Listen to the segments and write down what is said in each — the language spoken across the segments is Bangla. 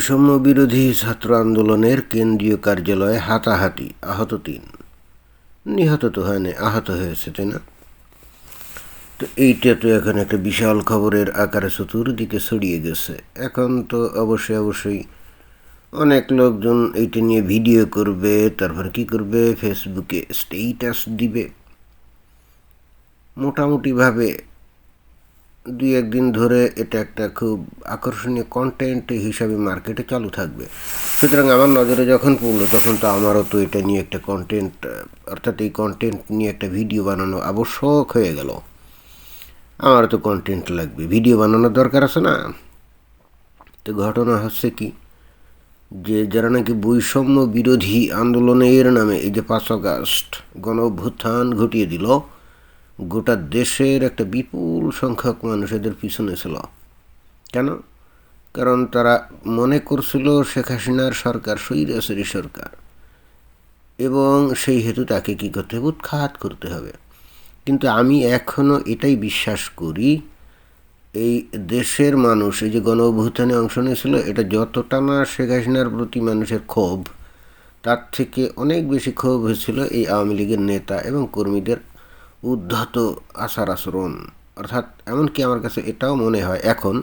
বৈষম্য বিরোধী ছাত্র আন্দোলনের কেন্দ্রীয় কার্যালয়ে হাতাহাতি, আহত তিন। নিহত তো হয়নি, আহত হয়েছে, তাই না? তো এইটা তো এখন একটা বিশাল খবরের আকারে চতুর্দিকে ছড়িয়ে গেছে। এখন তো অবশ্যই অবশ্যই অনেক লোকজন এইটা নিয়ে ভিডিও করবে, তারপর কি করবে? ফেসবুকে স্টেটাস দিবে। মোটামুটিভাবে দুই একদিন ধরে এটা একটা খুব আকর্ষণীয় কন্টেন্ট হিসাবে মার্কেটে চালু থাকবে। সুতরাং আমার নজরে যখন পড়ল, তখন তো আমারও তো এটা নিয়ে একটা কন্টেন্ট অর্থাৎ এই কন্টেন্ট নিয়ে একটা ভিডিও বানানো আবশ্যক হয়ে গেল। আমারও তো কন্টেন্ট লাগবে। ভিডিও বানানোর দরকার আছে না? তো ঘটনা হচ্ছে কি? যে যারা নাকি বৈষম্য বিরোধী আন্দোলনের নামে এই যে পাঁচ আগস্ট গণ অভ্যুত্থান ঘটিয়ে দিল গোটা দেশের একটা বিপুল সংখ্যক মানুষ এদের পিছনে ছিল। কেন? কারণ তারা মনে করছিল শেখ হাসিনার সরকার সৈরাসরি সরকার। এবং সেই হেতু তাকে কী করতে হবে? উৎখাত করতে হবে। কিন্তু আমি এখনও এটাই বিশ্বাস করি, এই দেশের মানুষ, এই যে গণ অভ্যুত্থানে অংশ নিয়েছিল, এটা যতটা না শেখ হাসিনার প্রতি মানুষের ক্ষোভ, তার থেকে অনেক বেশি ক্ষোভ হয়েছিল এই আওয়ামী লীগের নেতা এবং কর্মীদের উদ্ধত আচার আচরণ। অর্থাৎ এমনকি আমার কাছে এটাও মনে হয়, এখন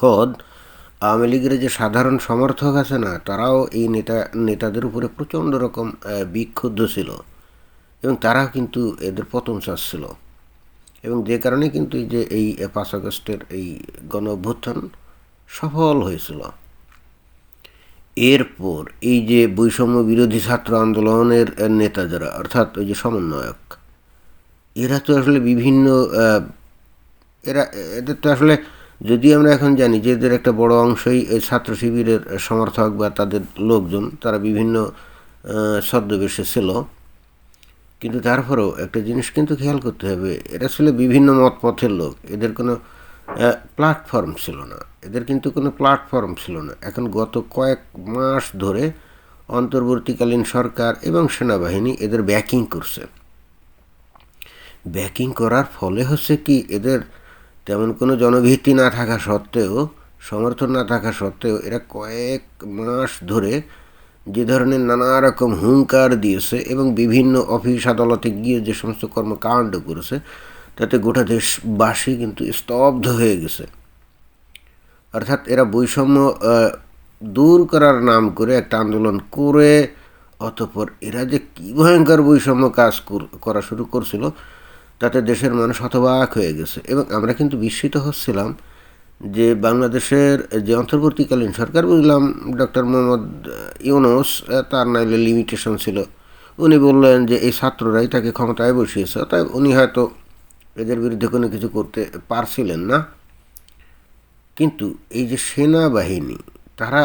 খোদ আওয়ামী লীগের যে সাধারণ সমর্থক আছে না, তারাও এই নেতা, নেতাদের উপরে প্রচণ্ড রকম বিক্ষুব্ধ ছিল এবং তারাও কিন্তু এদের পতন চাচ্ছিল। এবং যে কারণে কিন্তু এই যে, এই পাঁচ আগস্টের এই গণ অভ্যুত্থান সফল হয়েছিল। এরপর এই যে বৈষম্য বিরোধী ছাত্র আন্দোলনের নেতা যারা, অর্থাৎ ওই যে সমন্বয়ক এরা তো আসলে বিভিন্ন এরা, এদের তো আসলে যদি আমরা এখন জানি যে এদের একটা বড় অংশই ছাত্র শিবিরের সমর্থক বা তাদের লোকজন, তারা বিভিন্ন ছদ্মবেশে ছিল। কিন্তু তারপরেও একটা জিনিস কিন্তু খেয়াল করতে হবে, এরা ছিল বিভিন্ন মত পথের লোক, এদের কোনো প্ল্যাটফর্ম ছিল না। এদের কিন্তু কোনো প্ল্যাটফর্ম ছিল না। এখন গত কয়েক মাস ধরে অন্তর্বর্তীকালীন সরকার এবং সেনাবাহিনী এদের ব্যাকিং করছে। ব্যাকিং করার ফলে হচ্ছে কি এদের তেমন কোনো জনভিত্তি না থাকা সত্ত্বেও, সমর্থন না থাকা সত্ত্বেও এরা কয়েক মাস ধরে যে ধরনের নানা রকম হুঙ্কার দিয়েছে এবং বিভিন্ন অফিস আদালতে গিয়ে যে সমস্ত কর্মকাণ্ড করেছে, তাতে গোটা দেশবাসী কিন্তু স্তব্ধ হয়ে গেছে। অর্থাৎ এরা বৈষম্য দূর করার নাম করে একটা আন্দোলন করে, অতপর এরা যে কী ভয়ঙ্কর বৈষম্য কাজ করা শুরু করছিল তাতে দেশের মানুষ হতবাক হয়ে গেছে। এবং আমরা কিন্তু বিস্মিত হচ্ছিলাম যে বাংলাদেশের যে অন্তর্বর্তীকালীন সরকার বুঝলাম ডক্টর মোহাম্মদ ইউনুস তার নাইলে লিমিটেশন ছিল। উনি বললেন যে এই ছাত্ররাই তাকে ক্ষমতায় বসিয়েছে তাই উনি হয়তো এদের বিরুদ্ধে কোনো কিছু করতে পারছিলেন না। কিন্তু এই যে সেনাবাহিনী, তারা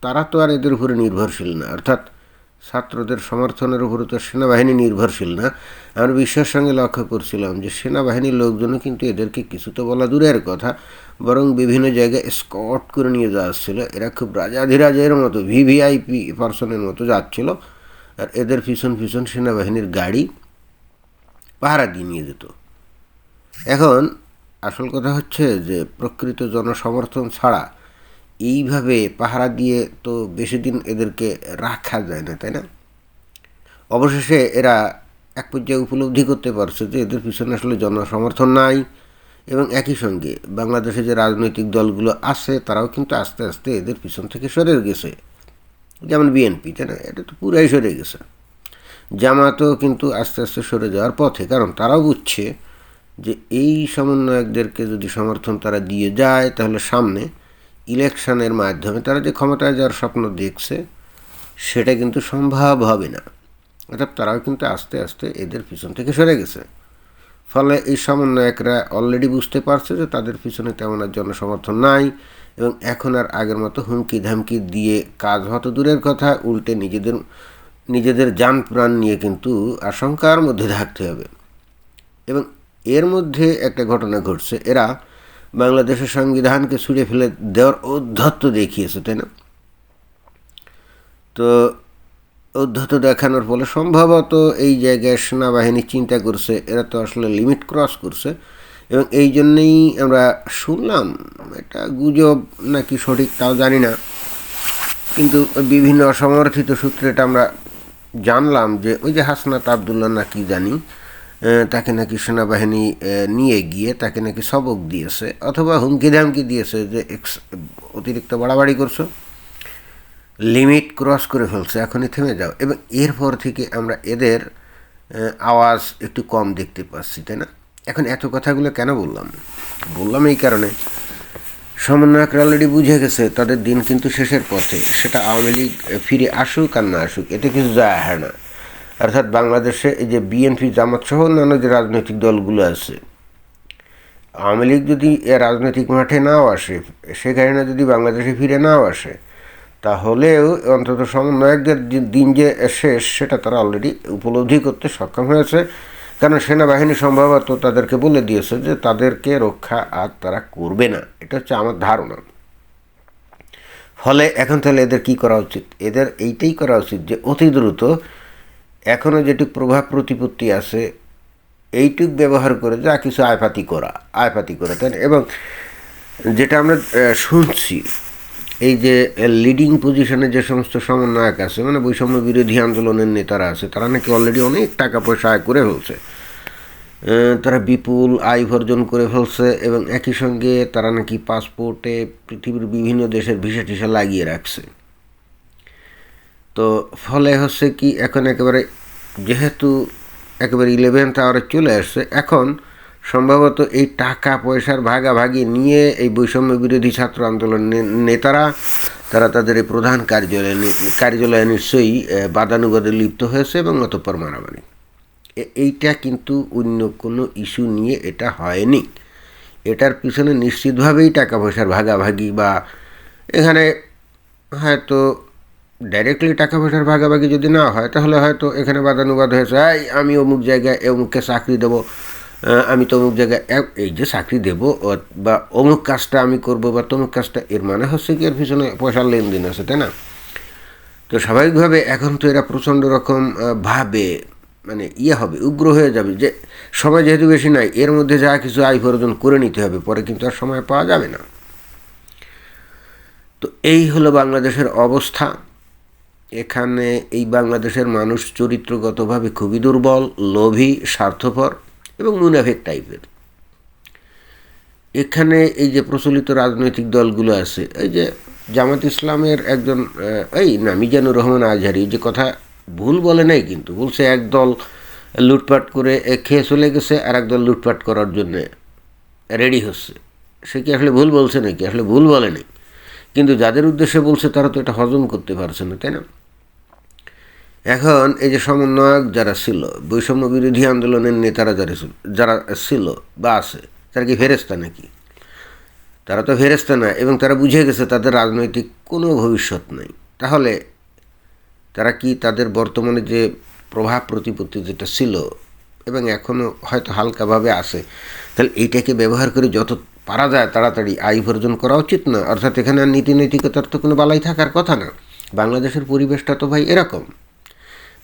তারা তো আর এদের উপরে নির্ভরশীল না। অর্থাৎ ছাত্রদের সমর্থনের উপরে তো সেনাবাহিনী নির্ভরশীল না। আমরা বিশ্বের সঙ্গে লক্ষ্য করছিলাম যে সেনাবাহিনীর লোকজনও কিন্তু এদেরকে কিছু তো বলা দূরের কথা, বরং বিভিন্ন জায়গায় স্কট করে নিয়ে যাচ্ছিল। এরা খুব রাজাধিরাজের মতো ভিভিআইপি পার্সনের মতো যাচ্ছিল। আর এদের পিছন পিছন সেনাবাহিনীর গাড়ি পাহারা দিয়ে নিয়ে যেত। এখন আসল কথা হচ্ছে যে প্রকৃত জনসমর্থন ছাড়া এইভাবে পাহারা দিয়ে তো বেশি দিন এদেরকে রাখা যায় না, তাই না? অবশেষে এরা এক পর্যায়ে উপলব্ধি করতে পারছে যে এদের পিছনে আসলে জনসমর্থন নাই এবং একই সঙ্গে বাংলাদেশে যে রাজনৈতিক দলগুলো আছে, তারাও কিন্তু আস্তে আস্তে এদের পিছন থেকে সরে গেছে। যেমন বিএনপি, তাই না? এটা তো পুরাই সরে গেছে। জামাতও কিন্তু আস্তে আস্তে সরে যাওয়ার পথে, কারণ তারাও বুঝছে যে এই সমন্বয়কদেরকে যদি সমর্থন তারা দিয়ে যায়, তাহলে সামনে ইলেকশনের মাধ্যমে তারা যে ক্ষমতায় যাওয়ার স্বপ্ন দেখছে, সেটা কিন্তু সম্ভব হবে না। অর্থাৎ তারাও কিন্তু আস্তে আস্তে এদের পিছন থেকে সরে গেছে। ফলে এই সমন্বয়করা অলরেডি বুঝতে পারছে যে তাদের পিছনে তেমন আর জনসমর্থন নাই এবং এখন আর আগের মতো হুমকি ধামকি দিয়ে কাজ হতো দূরের কথা, উল্টে নিজেদের নিজেদের যান প্রাণ নিয়ে কিন্তু আশঙ্কার মধ্যে থাকতে হবে। এবং এর মধ্যে একটা ঘটনা ঘটছে। এরা বাংলাদেশের সংবিধানকে ছুঁড়ে ফেলে দেওয়ার ঔদ্ধত্য দেখিয়েছে, তাই না? তো ঔদ্ধত্য দেখানোর ফলে সম্ভবত এই জায়গায় সেনাবাহিনী চিন্তা করছে, এরা তো আসলে লিমিট ক্রস করছে, এবং এই জন্যেই আমরা শুনলাম, এটা গুজব নাকি সঠিক তাও জানি না, কিন্তু বিভিন্ন অসমর্থিত সূত্রে এটা আমরা জানলাম যে ওই যে হাসনাত আবদুল্লাহ নাকি জানি তাকে নাকি সেনাবাহিনী নিয়ে গিয়ে তাকে নাকি সবক দিয়েছে অথবা হুমকি ধামকি দিয়েছে যে এক্স, অতিরিক্ত বাড়াবাড়ি করছ। লিমিট ক্রস করে ফেলছে, এখনই থেমে যাও। এবং এরপর থেকে আমরা এদের আওয়াজ একটু কম দেখতে পাচ্ছি, তাই না? এখন এত কথাগুলো কেন বললাম? বললাম এই কারণে। সমন্বয়করা অলরেডি বুঝে গেছে, তাদের দিন কিন্তু শেষের পথে। সেটা আওয়ামী লীগ ফিরে আসুক আর না আসুক, এতে কিছু যায় হয় না। অর্থাৎ বাংলাদেশে এই যে বিএনপি, জামাত সহ অন্যান্য যে রাজনৈতিক দলগুলো আছে, আওয়ামী লীগ যদি এ রাজনৈতিক মাঠে নাও আসে সেখানে যদি বাংলাদেশে ফিরে নাও আসে, তাহলেও অন্তত সমন্বয়কদের দিন যে শেষ, সেটা তারা অলরেডি উপলব্ধি করতে সক্ষম হয়েছে। কারণ সেনাবাহিনী সম্ভবত তাদেরকে বলে দিয়েছে যে তাদেরকে রক্ষা আর তারা করবে না। এটা হচ্ছে আমার ধারণা। ফলে এখন তাহলে এদের কি করা উচিত? এদের এইটাই করা উচিত যে অতি দ্রুত এখনও যেটুক প্রভাব প্রতিপত্তি আছে, এইটুক ব্যবহার করে যা কিছু আয়পাতি করা আয়পাতি করা, তাই এবং যেটা আমরা শুনছি, এই যে লিডিং পজিশনে যে সমস্ত সমন্বয়ক আছে মানে বৈষম্য বিরোধী আন্দোলনের নেতারা আছে, তারা নাকি অলরেডি অনেক টাকা পয়সা আয় করে ফেলছে। তারা বিপুল আয় উপার্জন করে ফেলছে এবং একই সঙ্গে তারা নাকি পাসপোর্টে পৃথিবীর বিভিন্ন দেশের ভিসা টিসা লাগিয়ে রাখছে। তো ফলে হচ্ছে কি এখন একেবারে যেহেতু একেবারে ইলেভেন্থ আওয়ারে চলে আসছে, এখন সম্ভবত এই টাকা পয়সার ভাগাভাগি নিয়ে এই বৈষম্য বিরোধী ছাত্র আন্দোলন নেতারা, তারা তাদের এই প্রধান কার্যালয়ে কার্যালয়ে নিশ্চয়ই বাদানুবাদে লিপ্ত হয়েছে এবং অতঃপর মারামারি। এইটা কিন্তু অন্য কোনো ইস্যু নিয়ে এটা হয়নি। এটার পিছনে নিশ্চিতভাবেই টাকা পয়সার ভাগাভাগি বা এখানে হয়তো ডাইরেক্টলি টাকা পয়সার ভাগাভাগি যদি না হয়, তাহলে হয়তো এখানে বাদানুবাদ হয়েছে, এই, আমি অমুক জায়গায় অমুককে চাকরি দেবো আমি তমুক জায়গায় এই যে চাকরি দেবো বা অমুক কাজটা আমি করব, বা তমুক কাজটা, এর মানে হচ্ছে কি, এর পিছনে পয়সার লেনদেন আছে, তাই না? তো স্বাভাবিকভাবে এখন তো এরা প্রচণ্ড রকম ভাবে মানে ইয়ে হবে, উগ্র হয়ে যাবে যে, সময় যেহেতু বেশি নাই, এর মধ্যে যা কিছু আয় উপার্জন করে নিতে হবে, পরে কিন্তু আর সময় পাওয়া যাবে না। তো এই হলো বাংলাদেশের অবস্থা। এখানে এই বাংলাদেশের মানুষ চরিত্রগতভাবে খুবই দুর্বল, লোভী, স্বার্থপর এবং মুনাফেক টাইপের। এখানে এই যে প্রচলিত রাজনৈতিক দলগুলো আছে, এই যে জামাত ইসলামের একজন এই না, মিজানুর রহমান আজহারি যে কথা ভুল বলে নাই কিন্তু, বলছে এক দল লুটপাট করে খেয়ে চলে গেছে আর এক দল লুটপাট করার জন্য রেডি হচ্ছে। সে কি আসলে ভুল বলছে নাকি? আসলে ভুল বলে নেই। কিন্তু যাদের উদ্দেশ্যে বলছে তারা তো এটা হজম করতে পারছে না, তাই না? এখন এই যে সমন্বয়ক যারা ছিল, বৈষম্য বিরোধী আন্দোলনের নেতারা যারা ছিল যারা ছিল বা আছে, তারা কি ফেরেস্তা নাকি? তারা তো ফেরেস্তা না, এবং তারা বুঝে গেছে তাদের রাজনৈতিক কোনো ভবিষ্যৎ নাই। তাহলে তারা কি তাদের বর্তমানে যে প্রভাব প্রতিপত্তি যেটা ছিল, এবং এখনও হয়তো হালকাভাবে আসে তাহলে এইটাকে ব্যবহার করে যত পারা যায় তাড়াতাড়ি আয় উপার্জন করা উচিত না? অর্থাৎ এখানে আর নীতি নৈতিকতার তো কোনো বালাই থাকার কথা না। বাংলাদেশের পরিবেশটা তো ভাই এরকম।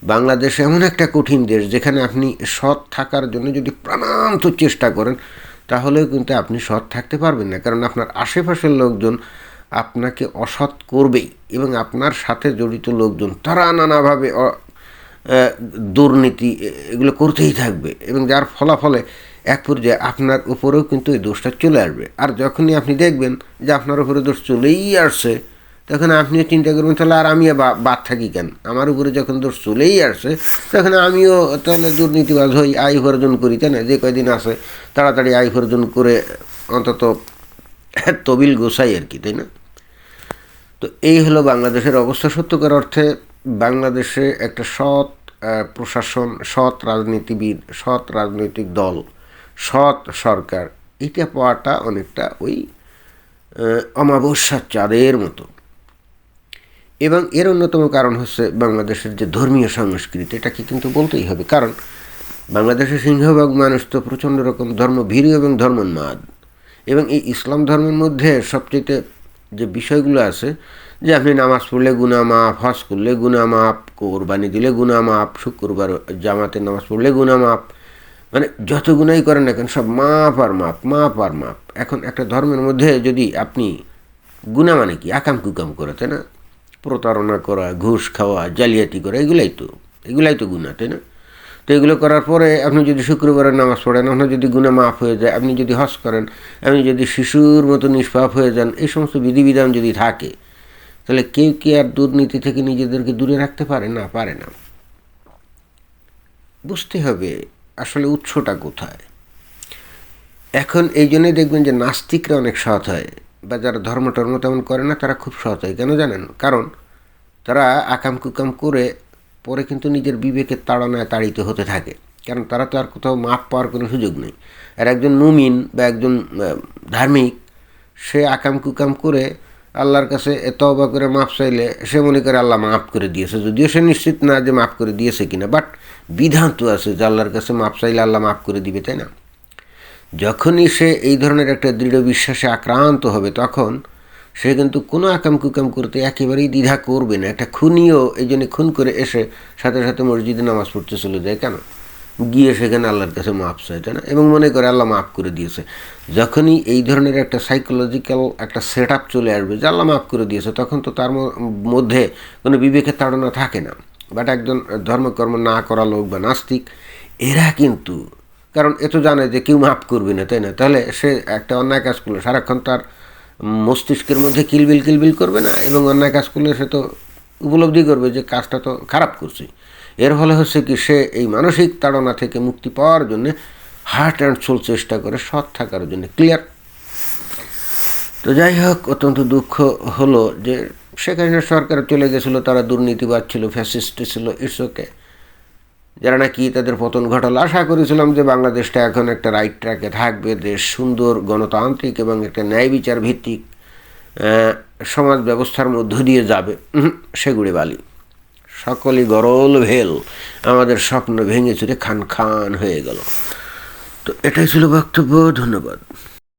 বাংলাদেশ এমন একটা কঠিন দেশ যেখানে আপনি সৎ থাকার জন্য যদি প্রাণান্ত চেষ্টা করেন, তাহলেও কিন্তু আপনি সৎ থাকতে পারবেন না। কারণ আপনার আশেপাশের লোকজন আপনাকে অসৎ করবেই এবং আপনার সাথে জড়িত লোকজন, তারা নানাভাবে দুর্নীতি এগুলো করতেই থাকবে এবং যার ফলাফলে এক পর্যায়ে আপনার উপরেও কিন্তু এই দোষটা চলে আসবে। আর যখনই আপনি দেখবেন যে আপনার উপরে দোষ চলেই আসছে তখন আপনিও চিন্তা করবেন, তাহলে আর আমি বাদ থাকি কেন? আমার উপরে যখন দোষ চলেই আসছে তখন আমিও তাহলে দুর্নীতিবাজ হই, আয় উপার্জন করি, তাই না? যে কয়দিন আসে তাড়াতাড়ি আয় উপার্জন করে অন্তত তবিল গোসাই আর কি, তাই না? তো এই হলো বাংলাদেশের অবস্থা। সত্যকার অর্থে বাংলাদেশে একটা সৎ প্রশাসন, সৎ রাজনীতিবিদ, সৎ রাজনৈতিক দল, সৎ সরকার, এটা পাওয়াটা অনেকটা ওই অমাবস্যার চাঁদের মতো। এবং এর অন্যতম কারণ হচ্ছে বাংলাদেশের যে ধর্মীয় সংস্কৃতি এটাকে কিন্তু বলতেই হবে। কারণ বাংলাদেশের সিংহভাগ মানুষ তো প্রচণ্ড রকম ধর্মভীরু এবং ধর্মোন্মাদ। এবং এই ইসলাম ধর্মের মধ্যে সবচেয়ে যে বিষয়গুলো আছে, যে আপনি নামাজ পড়লে গুনা মাপ হজ করলে গুনা মাপ কোরবানি দিলে গুনা মাপ শুক্রবার জামাতে নামাজ পড়লে গুনা মাপ মানে যত গুণাই করেন না কেন সব মাপ আর মাপ মাপ আর মাপ এখন একটা ধর্মের মধ্যে যদি আপনি গুণা মানে কি? আকাম কুকাম করে, তাই না? প্রতারণা করা, ঘুষ খাওয়া, জালিয়াতি করা, এগুলাই তো এগুলাই তো গুণা তাই না? তো এগুলো করার পরে আপনি যদি শুক্রবারের নামাজ পড়েন, আপনার যদি গুণা মাফ হয়ে যায়, আপনি যদি হজ করেন, আপনি যদি শিশুর মতো নিষ্পাপ হয়ে যান, এই সমস্ত বিধিবিধান যদি থাকে, তাহলে কেউ কি আর দুর্নীতি থেকে নিজেদেরকে দূরে রাখতে পারে? না পারে না। বুঝতে হবে আসলে উৎসটা কোথায়। এখন এই জন্যই দেখবেন যে নাস্তিকরা অনেক সৎ হয়। বা যারা ধর্ম টর্ম তেমন করে না, তারা খুব সহজ হয় কেন জানেন? কারণ তারা আকাম কুকাম করে পরে কিন্তু নিজের বিবেকের তাড়নায় তাড়িত হতে থাকে। কারণ তারা তো আর কোথাও মাপ পাওয়ার কোনো সুযোগ নেই। আর একজন মুমিন বা একজন ধার্মিক, সে আকাম কুকাম করে আল্লাহর কাছে এত তবা করে মাপ চাইলে সে মনে করে আল্লাহ মাফ করে দিয়েছে। যদিও সে নিশ্চিত না যে মাফ করে দিয়েছে কিনা বাট বিধান তো আছে যে আল্লাহর কাছে মাপ চাইলে আল্লাহ মাফ করে দিবে, তাই না? যখনই সে এই ধরনের একটা দৃঢ় বিশ্বাসে আক্রান্ত হবে, তখন সে কিন্তু কোনো আকাম কুকাম করতে একেবারেই দ্বিধা করবে না। একটা খুনিও এই জন্য খুন করে এসে সাথে সাথে মসজিদে নামাজ পড়তে চলে যায়। কেন? গিয়ে সেখানে আল্লাহর কাছে মাফ চায়, তাই না? এবং মনে করে আল্লাহ মাফ করে দিয়েছে। যখনই এই ধরনের একটা সাইকোলজিক্যাল একটা সেট আপ চলে আসবে যে আল্লাহ মাফ করে দিয়েছে, তখন তো তার মধ্যে কোনো বিবেকের তাড়না থাকে না। বাট একজন ধর্মকর্ম না করা লোক বা নাস্তিক, এরা কিন্তু কারণ এ তো জানে যে কেউ মাফ করবে না, তাই না? তাহলে সে একটা অন্যায় কাজ করল, সারাক্ষণ তার মস্তিষ্কের মধ্যে কিলবিল কিলবিল করবে না, এবং অন্যায় কাজ করলে সে তো উপলব্ধি করবে যে কাজটা তো খারাপ করছে। এর ফলে হচ্ছে কি, সে এই মানসিক তাড়না থেকে মুক্তি পাওয়ার জন্য হার্ট অ্যান্ড সোল চেষ্টা করে, সৎ থাকার জন্য। ক্লিয়ার তো যাই হোক, অত্যন্ত দুঃখ হলো যে সেখানে সরকার চলে গেছিল, তারা দুর্নীতিবাদ ছিল ফ্যাসিস্ট ছিল ইটস ওকে যারা নাকি তাদের পতন ঘটালো, আশা করেছিলাম যে বাংলাদেশটা এখন একটা রাইট ট্র্যাকে থাকবে, দেশ সুন্দর, গণতান্ত্রিক এবং একটা ন্যায় বিচার ভিত্তিক সমাজ ব্যবস্থার মধ্য দিয়ে যাবে। সেগুড়ে বালি। সকলই গরল ভেল, আমাদের স্বপ্ন ভেঙে চুরে খান খান হয়ে গেল। তো এটাই ছিল বক্তব্য, ধন্যবাদ।